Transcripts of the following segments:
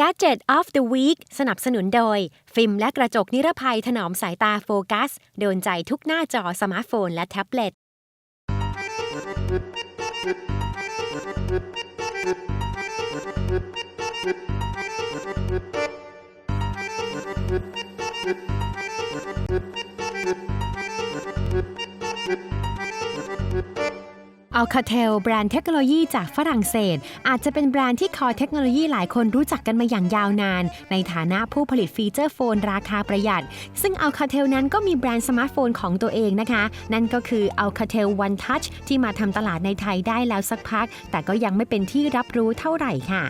Gadget of the Week สนับสนุนโดย ฟิล์มและกระจกนิรภัยถนอมสายตาโฟกัส โดนใจทุกหน้าจอสมาร์ทโฟนและแท็บเล็ต อัลคาเทลแบรนด์เทคโนโลยีจากฝรั่งเศส อาจจะเป็นแบรนด์ที่คอเทคโนโลยีหลายคนรู้จักกันมาอย่างยาวนาน ในฐานะผู้ผลิตฟีเจอร์โฟนราคาประหยัด ซึ่ง Alcatel นั้นก็มีแบรนด์สมาร์ทโฟนของตัวเองนะคะ นั่นก็คือ Alcatel One Touch ที่มาทำตลาดในไทยได้แล้วสักพัก แต่ก็ยังไม่เป็นที่รับรู้เท่าไหร่ค่ะ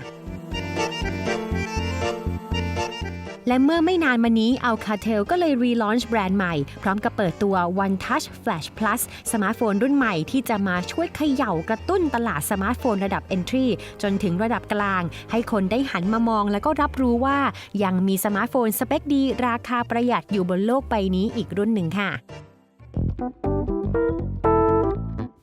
และเมื่อไม่นานมานี้ Alcatel ก็เลยรีลอนช์แบรนด์ใหม่ พร้อมกับเปิดตัว One Touch Flash Plus สมาร์ทโฟนรุ่นใหม่ที่จะมาช่วยเขย่ากระตุ้นตลาดสมาร์ทโฟนระดับ Entry จนถึงระดับกลาง ให้คนได้หันมามองแล้วก็รับรู้ว่า ยังมีสมาร์ทโฟนสเปคดี ราคาประหยัดอยู่บนโลกใบนี้อีกรุ่นหนึ่งค่ะ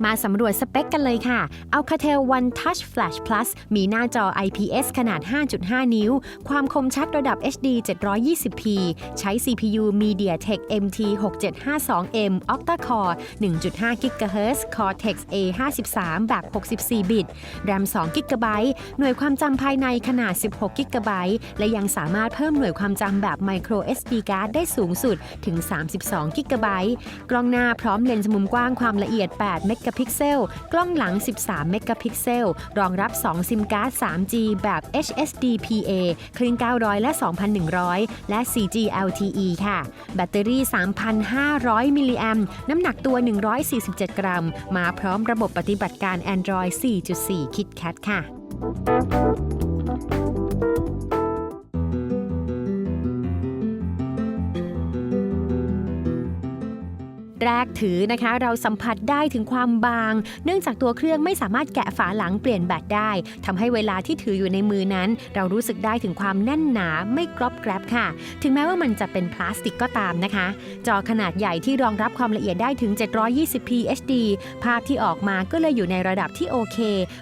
มาสำรวจสเปคกันเลยค่ะ Alcatel One Touch Flash Plus มีหน้าจอ IPS ขนาด 5.5 นิ้ว ความคมชัดระดับ HD 720p ใช้ CPU MediaTek MT 6752M Octa-core 1.5 GHz Cortex A53 แบบ 64 บิต RAM 2 GB หน่วยความจำภายในขนาด 16 GB และยังสามารถเพิ่มหน่วยความจำแบบ Micro SD card ได้สูงสุดถึง 32 GB กล้องหน้าพร้อมเลนส์มุมกว้างความละเอียด 8 เมกะพิกเซล กล้องหลัง 13 เมกะพิกเซล รองรับ 2 ซิมการ์ด 3G แบบ HSD PA คลื่น 900 และ 2,100 และ 4G LTE ค่ะ แบตเตอรี่ 3,500 มิลลิแอมน้ำหนักตัว 147 กรัม มาพร้อมระบบปฏิบัติการ Android 4.4 KitKat ค่ะ แรกถือนะคะ เราสัมผัสได้ถึงความบาง เนื่องจากตัวเครื่องไม่สามารถแกะฝาหลังเปลี่ยนแบตได้ทำให้เวลาที่ถืออยู่ในมือนั้น เรารู้สึกได้ถึงความแน่นหนาไม่กรอบแกรบค่ะ ถึงแม้ว่ามันจะเป็นพลาสติกก็ตามนะคะ จอขนาดใหญ่ที่รองรับความละเอียดได้ถึง 720p HD ภาพที่ออกมาก็เลยอยู่ในระดับที่โอเค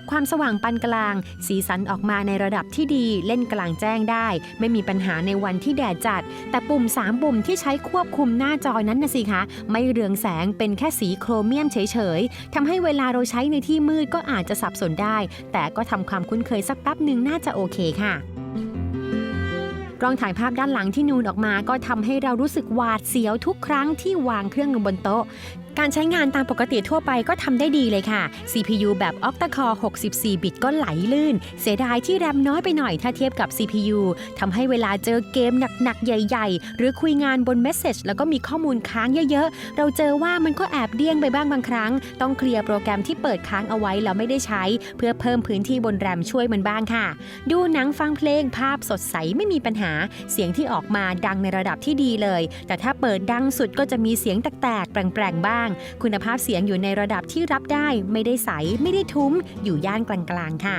ความสว่างปานกลาง สีสันออกมาในระดับที่ดี เล่นกลางแจ้งได้ ไม่มีปัญหาในวันที่แดดจัด แต่ปุ่ม 3 ปุ่มที่ใช้ควบคุมหน้าจอนั้นนะสิคะไม่เรืองแสงเป็นแค่สีโครเมียมเฉยๆทำให้เวลาเราใช้ในที่มืดก็อาจจะสับสนได้ แต่ก็ทำความคุ้นเคยสักแป๊บหนึ่งน่าจะโอเคค่ะ ล้องถ่ายภาพด้านหลังที่นูนออกมา ก็ทำให้เรารู้สึกหวาดเสียวทุกครั้งที่วางเครื่องลงบนโต๊ะ การใช้งานตามปกติทั่วไปก็ทำได้ดีเลยค่ะ CPU แบบ Octa-core 64 บิตก็ไหลลื่น เสียดายที่แรมน้อยไปหน่อยถ้าเทียบกับ CPU ทำให้เวลาเจอเกมหนักๆ ใหญ่ๆ หรือคุยงานบน Message แล้วก็มีข้อมูลค้างเยอะๆ เราเจอว่ามันก็แอบเดี้ยงไปบ้างบางครั้ง ต้องเคลียร์โปรแกรมที่เปิดค้างเอาไว้แล้วไม่ได้ใช้ เพื่อเพิ่มพื้นที่บนแรมช่วยมันบ้างค่ะ ดูหนังฟังเพลงภาพสดใสไม่มีปัญหาเสียงที่ออกมาดังในระดับที่ดีเลย แต่ถ้าเปิดดังสุดก็จะมีเสียงแตกๆแปลงๆบ้าง คุณภาพเสียงอยู่ในระดับที่รับได้ ไม่ได้ใส ไม่ได้ทุ้ม อยู่ย่านกลางๆค่ะ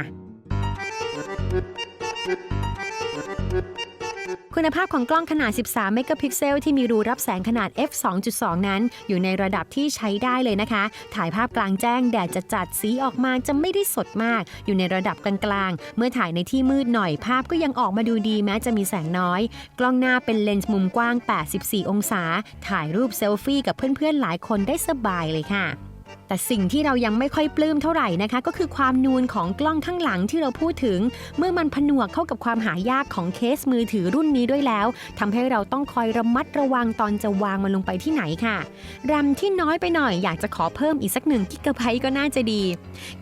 คุณภาพของกล้องขนาด 13 เมกะพิกเซลที่มีรูรับแสงขนาด f 2.2 นั้น อยู่ในระดับที่ใช้ได้เลยนะคะ ถ่ายภาพกลางแจ้งแดดจะจัดสีออกมาจะไม่ได้สดมาก อยู่ในระดับกลางๆ เมื่อถ่ายในที่มืดหน่อยภาพก็ยังออกมาดูดีแม้จะมีแสงน้อย กล้องหน้าเป็นเลนส์มุมกว้าง 84 องศา ถ่ายรูปเซลฟี่กับเพื่อนๆหลายคนได้สบายเลยค่ะ แต่สิ่งที่เรายังไม่ค่อยปลื้มเท่าไหร่นะคะ ก็คือความนูนของกล้องข้างหลังที่เราพูดถึง เมื่อมันผนวกเข้ากับความหายากของเคสมือถือรุ่นนี้ด้วยแล้วทำให้เราต้องคอยระมัดระวังตอนจะวางมันลงไปที่ไหนค่ะรมที่น้อยไปหน่อยอยากจะขอเพิ่มอีกสักหนึ่งกิกะไบต์ก็น่าจะดี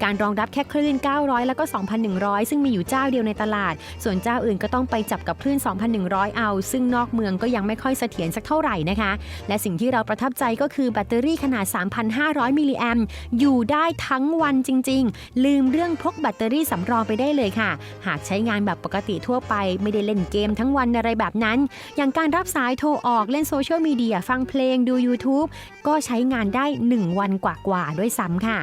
การรองรับแค่คลื่น 900 แล้วก็ 2,100 ซึ่งมีอยู่เจ้าเดียวในตลาด ส่วนเจ้าอื่นก็ต้องไปจับกับคลื่น 2,100 เอา ซึ่งนอกเมืองก็ยังไม่ค่อยเสถียรสักเท่าไหร่นะคะ และสิ่งที่เราประทับใจก็คือแบตเตอรี่ขนาด 3,500 มิลลิแอมอยู่ได้ทั้งวันจริง ๆ ลืมเรื่องพกแบตเตอรี่สำรองไปได้เลยค่ะ หากใช้งานแบบปกติทั่วไปไม่ได้เล่นเกมทั้งวันอะไรแบบนั้น อย่างการรับสายโทรออกเล่นโซเชียลมีเดียฟังเพลงดู YouTube ก็ใช้งานได้ 1 วันกว่าๆด้วยซ้ำค่ะ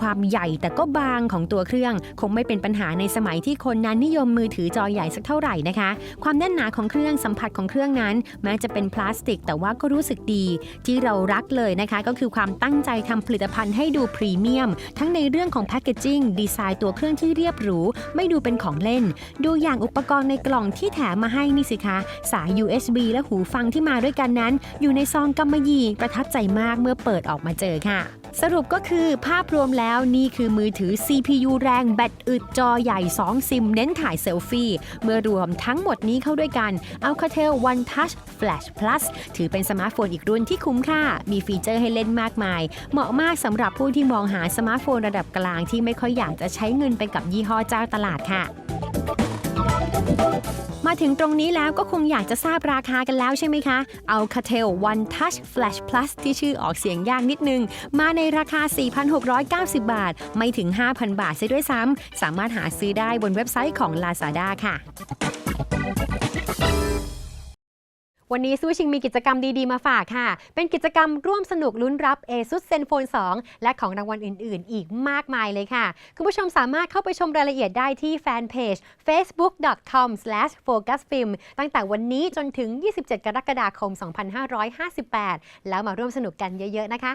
ความใหญ่แต่ก็บางของตัวเครื่อง คงไม่เป็นปัญหาในสมัยที่คนนั้นนิยมมือถือจอใหญ่สักเท่าไหร่นะคะ ความแน่นหนาของเครื่องสัมผัสของเครื่องนั้น แม้จะเป็นพลาสติก แต่ว่าก็รู้สึกดี ที่เรารักเลยนะคะ ก็คือความตั้งใจทำผลิตภัณฑ์ให้ดูพรีเมียม ทั้งในเรื่องของแพคเกจิ้งดีไซน์ตัวเครื่องที่เรียบหรูไม่ดูเป็นของเล่น ดูอย่างอุปกรณ์ในกล่องที่แถมมาให้นี่สิคะ สาย USB และหูฟังที่มาด้วยกันนั้น อยู่ในซองกำมะหยี่ประทับใจมากเมื่อเปิดออกมาเจอค่ะ สรุปก็คือภาพรวมแล้วนี่คือมือถือ CPU แรงแบตอึดจอใหญ่ 2 ซิม เน้นถ่ายเซลฟี่ เมื่อรวมทั้งหมดนี้เข้าด้วยกัน Alcatel One Touch Flash Plus ถือเป็นสมาร์ทโฟนอีกรุ่นที่คุ้มค่า มีฟีเจอร์ให้เล่นมากมาย เหมาะมากสำหรับผู้ที่มองหาสมาร์ทโฟนระดับกลางที่ไม่ค่อยอยากจะใช้เงินไปกับยี่ห้อเจ้าตลาดค่ะ มาถึงตรงนี้แล้วก็คงอยากจะทราบราคากันแล้วใช่ไหมคะ เอา c a t e l One Touch Flash Plus ที่ชื่อออกเสียงยากนิดนึง มาในราคา 4,690 บาท ไม่ถึง 5,000 บาทซะด้วยซ้ำ สามารถหาซื้อได้บนเว็บไซต์ของ Lazada ค่ะ วันนี้ซูชิงมีกิจกรรมดีๆ มาฝากค่ะ เป็นกิจกรรมร่วมสนุกลุ้นรับ ASUS ZenFone 2 และของรางวัลอื่น ๆ อีกมากมายเลยค่ะ คุณผู้ชมสามารถเข้าไปชมรายละเอียดได้ที่แฟนเพจ facebook.com/focusfilm ตั้งแต่วันนี้จนถึง 27 กรกฎาคม 2558 แล้วมาร่วมสนุกกันเยอะ ๆ นะคะ